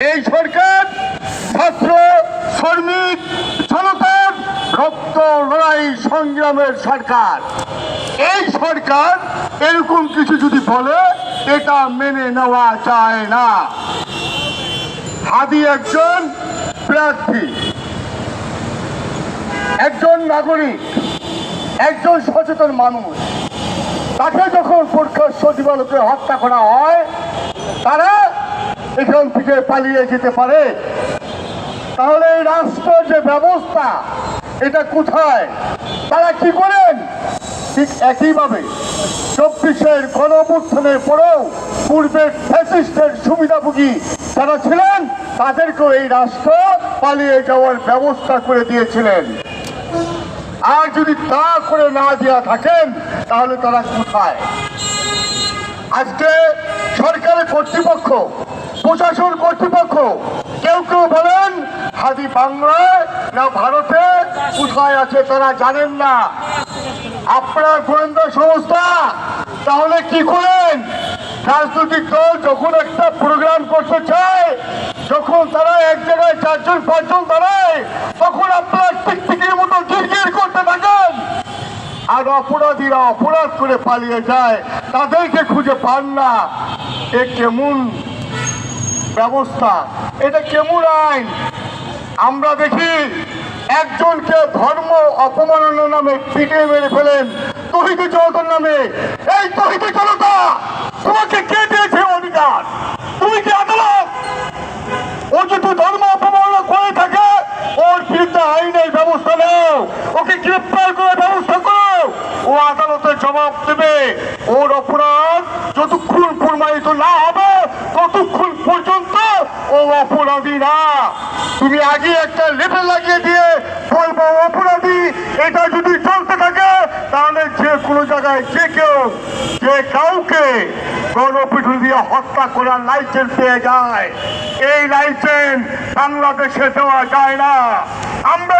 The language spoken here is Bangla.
এই সরকার ছাত্র, শ্রমিক, জনতার রক্ত লড়াই সংগ্রামের সরকার। এই সরকার এরকম কিছু যদি বলে, এটা মেনে নেওয়া যায় না। হাদি একজন প্রার্থী, একজন নাগরিক, একজন সচেতন মানুষ। তাকে যখন পরীক্ষার সচিবালয়কে হত্যা করা হয়, তারা এখান থেকে পালিয়ে যেতে পারে। তাহলে এই রাষ্ট্র যে ব্যবস্থা, এটা কোথায়? তারা কি করেন? ঠিক একইভাবে চব্বিশের গণঅভ্যুত্থানের পরেও পূর্বের ফ্যাসিস্টের সুবিধাভোগী যারা ছিলেন, তাদেরকেও এই রাষ্ট্র পালিয়ে যাওয়ার ব্যবস্থা করে দিয়েছিলেন। আর যদি তা করে না দেওয়া থাকেন, তাহলে তারা কোথায়? আজকে সরকারের কর্তৃপক্ষ প্রশাসন কর্তৃপক্ষ। কেউ কেউ বলেন হাদি বাংলায় না ভারতে কোথায় আছে তারা জানেন না। আপনার গোয়েন্দা সংস্থা, তাহলে কি করেন? রাজনৈতিক দল যখন একটা প্রোগ্রাম করতে চায়, যখন তারা এক জায়গায় চারজন, পাঁচজন দাঁড়ায়, তখন আপনার টিকটিকির মতো গিরগির করতে থাকেন। আর অপরাধীরা অপরাধ করে পালিয়ে যায়, তাদেরকে খুঁজে পান না। এ কেমন ব্যবস্থা। এটা কেমন আইন? আমরা দেখি একজনকে ধর্ম অপমাননার নামে পিটিয়ে মেরে ফেলেন তহিদ জনতার নামে। এই তহিদ জনতা, তোমাকে কে দিয়েছে অধিকার? তুমি কি আদালত? ও যদি ধর্ম অপমাননা করে থাকে, ওর বিরুদ্ধে আইনের ব্যবস্থা নাও। ওকে গ্রেপ্তার করে ব্যবস্থা করো। ও আদালতে জবাব দেবে। ওর অপরাধ যতক্ষণ প্রমাণিত না হবে, ততক্ষণ অপরাধী না। তুমি আগে একটা লেবেল লাগিয়ে দিয়ে বলব অপরাধী এটা যদি চলতে থাকে, তাহলে যে কোনো জায়গায় যে কেউ, যে কাউকে দিয়ে হত্যা করার লাইসেন্স পেয়ে যায়। এই লাইসেন্স বাংলাদেশে দেওয়া যায় না। আমরা